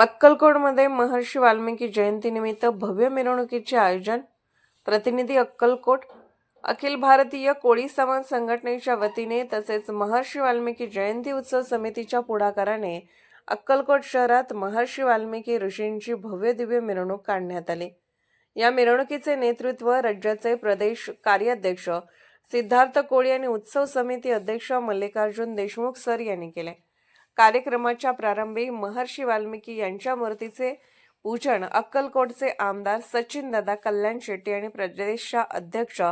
अक्कलकोटमध्ये महर्षी वाल्मिकी जयंतीनिमित्त भव्य मिरवणुकीचे आयोजन. प्रतिनिधी अक्कलकोट अखिल भारतीय कोळी समाज संघटनेच्या वतीने तसेच महर्षी वाल्मिकी जयंती उत्सव समितीच्या पुढाकाराने अक्कलकोट शहरात महर्षी वाल्मिकी ऋषींची भव्य दिव्य मिरवणूक काढण्यात आली. या मिरवणुकीचे नेतृत्व राज्याचे प्रदेश कार्याध्यक्ष सिद्धार्थ कोळी आणि उत्सव समिती अध्यक्ष मल्लिकार्जुन देशमुख सर यांनी केले. कार्यक्रमाच्या प्रारंभी महर्षी वाल्मिकी यांच्या मूर्तीचे पूजन अक्कलकोटचे आमदार सचिन दादा कल्याण शेट्टी आणि प्रदेशच्या अध्यक्ष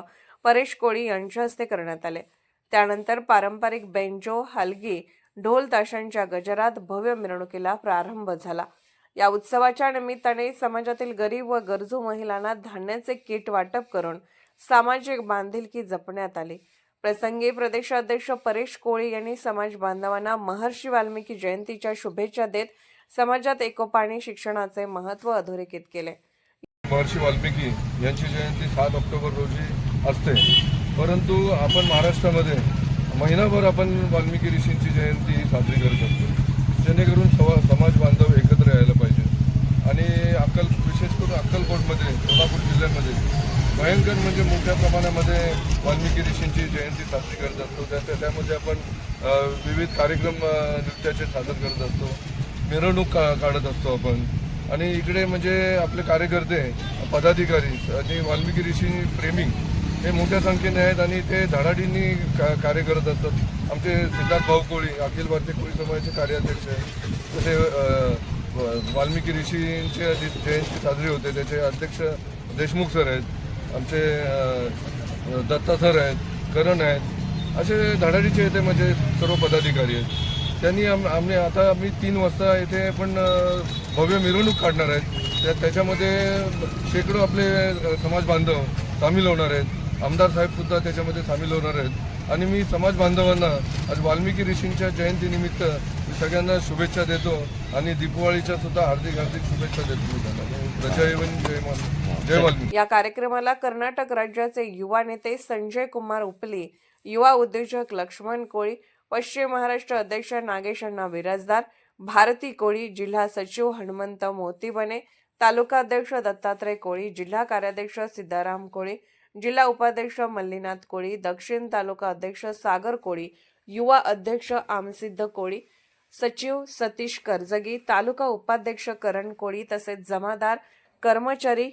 परेश कोळी यांच्या हस्ते करण्यात आले. त्यानंतर पारंपरिक बेंजो हलगी ढोल ताशांच्या गजरात भव्य मिरवणुकीला प्रारंभ झाला. या उत्सवाच्या निमित्ताने समाजातील गरीब व गरजू महिलांना धान्याचे किट वाटप करून सामाजिक बांधिलकी जपण्यात आली. प्रसंगी प्रदेशाध्यक्ष परेश कोळी यांनी समाज बांधवांना महर्षी वाल्मिकी जयंतीच्या शुभेच्छा देत समाजात एकोपा आणि शिक्षणाचे महत्त्व अधोरेखित केले. महर्षी वाल्मिकी यांची जयंती सात ऑक्टोबर रोजी असते. परंतु आपण महाराष्ट्रामध्ये महिनाभर आपण वाल्मिकी ऋषींची जयंती साजरी करत असतो. जेणेकरून भयंकर म्हणजे मोठ्या प्रमाणामध्ये वाल्मिकी ऋषींची जयंती साजरी करत असतो. त्या त्यामध्ये आपण विविध कार्यक्रम नृत्याचे सादर करत असतो. मिरवणूक का काढत असतो आपण. आणि इकडे म्हणजे आपले कार्यकर्ते पदाधिकारी आणि वाल्मिकी ऋषी प्रेमी हे मोठ्या संख्येने आहेत आणि ते धडाडींनी का कार्य करत असतात. आमचे सिद्धार्थ भाऊ कोळी अखिल भारतीय कोळी समाजाचे कार्याध्यक्ष आहेत. तसे व- वाल्मिकी ऋषींचे जयंती साजरी होते त्याचे अध्यक्ष देशमुख सर आहेत. आमचे दत्तासर दत्ता सर आहेत करण आहेत असे धडाडीचे येथे म्हणजे सर्व पदाधिकारी आहेत. त्यांनी आम आम्ही आता आम्ही तीन वाजता येथे पण भव्य मिरवणूक काढणार आहेत. त्या त्याच्यामध्ये शेकडो आपले समाज बांधव सामील होणार आहेत. आमदार साहेबसुद्धा त्याच्यामध्ये सामील होणार आहेत. आणि मी समाज बांधवांना आज वाल्मिकी ऋषींच्या जयंतीनिमित्त मी सगळ्यांना शुभेच्छा देतो आणि दीपावळीच्या सुद्धा हार्दिक हार्दिक शुभेच्छा देतो जय जय वाल्मिकी. या कार्यक्रमाला कर्नाटक राज्याचे युवा नेते संजय कुमार उपली युवा उद्योजक लक्ष्मण कोळी पश्चिम महाराष्ट्र अध्यक्ष नागेश अण्णा विराजदार भारती कोळी जिल्हा सचिव हनुमंत मोतीबने तालुका अध्यक्ष दत्तात्रय कोळी जिल्हा कार्याध्यक्ष सिद्धाराम कोळी जिल्हा उपाध्यक्ष मल्लीनाथ कोळी दक्षिण तालुका अध्यक्ष सागर कोळी युवा अध्यक्ष आमसिद्ध कोळी सचिव सतीश करजगी तालुका उपाध्यक्ष करण कोळी तसेच जमादार कर्मचारी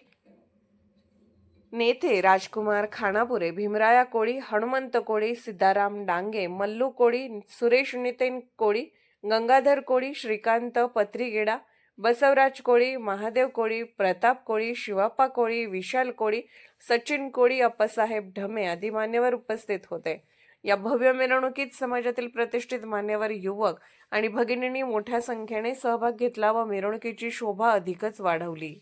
नेते राजकुमार खानापुरे भीमराया कोळी हनुमंत कोळी सिद्धाराम डांगे मल्लू कोळी सुरेश नितीन कोळी गंगाधर कोळी श्रीकांत पत्रीगेडा बसवराज कोळी महादेव कोळी प्रताप कोळी शिवाप्पा कोळी विशाल कोळी सचिन कोळी अप्पासाहेब ढमे आदी मान्यवर उपस्थित होते. या भव्य मिरवणुकीत समाजातील प्रतिष्ठित मान्यवर युवक आणि भगिनींनी मोठ्या संख्येने सहभाग घेतला व मिरवणुकीची शोभा अधिकच वाढवली.